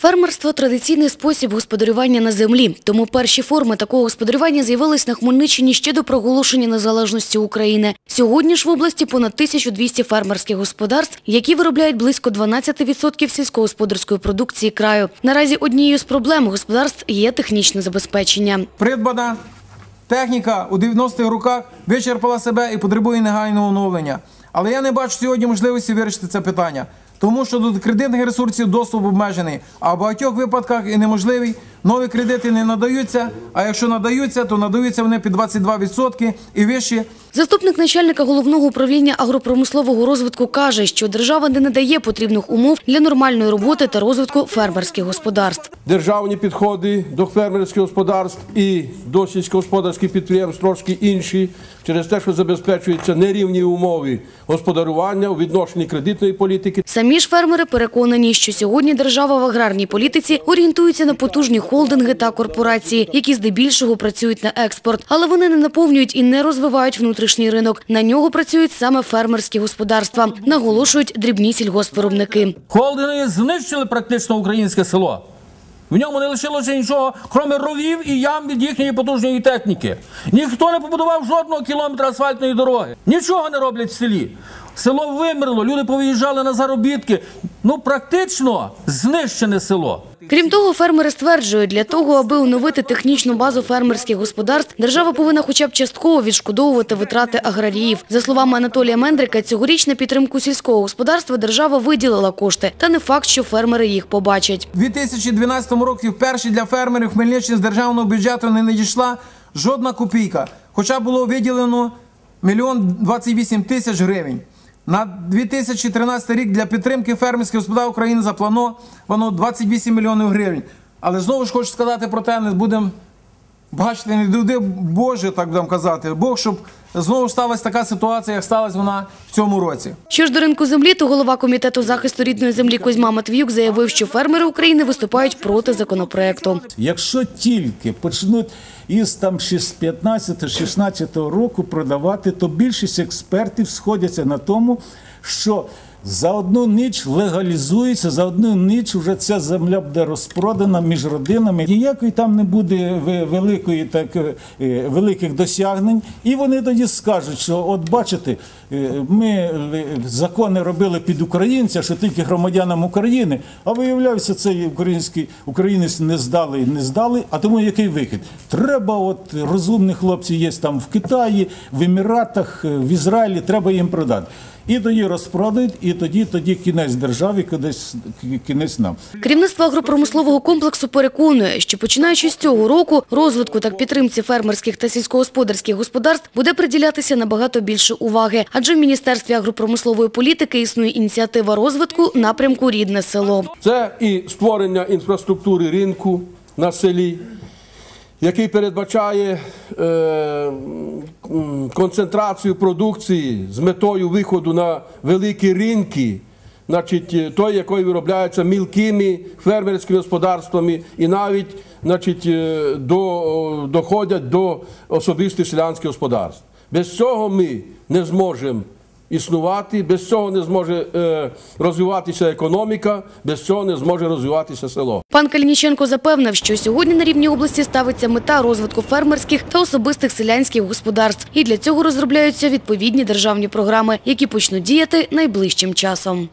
Фермерство традиційний спосіб господарювання на землі. Тому перші форми такого господарювання з'явились на Хмельниччині ще до проголошення незалежності України. Сьогодні ж в області понад 1200 фермерських господарств, які виробляють близько 12% сільськогосподарської продукції краю. Наразі однією з проблем господарств є технічне забезпечення. Придбана техніка у 90-х роках вичерпала себе і потребує негайного оновлення. Але я не бачу сьогодні можливості вирішити це питання, тому що до кредитних ресурсів доступ обмежений, а в багатьох випадках і неможливий. Нові кредити не надаються, а якщо надаються, то надаються вони під 22% і вищі. Заступник начальника головного управління агропромислового розвитку каже, що держава не надає потрібних умов для нормальної роботи та розвитку фермерських господарств. державні підходи до фермерських господарств і до сільськогосподарських підприємств трошки інші, через те, що забезпечуються нерівні умови господарювання у відношенні кредитної політики. Самі ж фермери переконані, що сьогодні держава в аграрній політиці орієнтується на потужні холдинги та корпорації, які здебільшого працюють на експорт, але вони не наповнюють і не розвивають внутрішній ринок. На нього працюють саме фермерські господарства, наголошують дрібні сільгоспвиробники. Холдинги знищили практично українське село. В ньому не лишилося нічого, крім ровів і ям від їхньої потужної техніки. Ніхто не побудував жодного кілометра асфальтної дороги. Нічого не роблять в селі. Село вимерло, люди повиїжджали на заробітки. Ну, практично знищене село. Крім того, фермери стверджують, для того, аби оновити технічну базу фермерських господарств, держава повинна хоча б частково відшкодовувати витрати аграріїв. За словами Анатолія Мендрика, цьогоріч на підтримку сільського господарства держава виділила кошти, та не факт, що фермери їх побачать. У 2012 році вперше для фермерів Хмельниччини з державного бюджету не надійшла жодна копійка, хоча було виділено мільйон 28 тисяч гривень. На 2013 рік для підтримки фермерських господарств України заплановано 28 мільйонів гривень. Але знову ж хочу сказати про те, не будемо бачити, не дуди Боже, так будемо казати, Бог, щоб знову сталася така ситуація, як сталася вона в цьому році. Що ж до ринку землі, то голова комітету захисту рідної землі Кузьма Матвіюк заявив, що фермери України виступають проти законопроекту. Якщо тільки почнуть із там 15-16 року продавати, то більшість експертів сходяться на тому, що за одну ніч легалізується, за одну ніч вже ця земля буде розпродана між родинами. Ніякої там не буде великої так е, великих досягнень. І вони тоді скажуть, що от бачите, е, ми е, закони робили під українця, що тільки громадянам України, а виявляється, цей український українець не здали не здали. А тому який вихід? Треба, от розумні хлопці є там в Китаї, в Еміратах, е, в Ізраїлі, треба їм продати. І тоді розпродають, і тоді, тоді кінець державі, кудись кінець нам. Керівництво агропромислового комплексу переконує, що починаючи з цього року розвитку та підтримці фермерських та сільськогосподарських господарств буде приділятися набагато більше уваги, адже в Міністерстві агропромислової політики існує ініціатива розвитку напрямку Рідне село. Це і створення інфраструктури ринку на селі, який передбачає е, концентрацію продукції з метою виходу на великі ринки, значить, е, той, який виробляється мілкими фермерськими господарствами, і навіть е, до, доходять до особистих селянських господарств. Без цього ми не зможемо існувати, без цього не зможе е, розвиватися економіка, без цього не зможе розвиватися село. Пан Калініченко запевнив, що сьогодні на рівні області ставиться мета розвитку фермерських та особистих селянських господарств. І для цього розробляються відповідні державні програми, які почнуть діяти найближчим часом.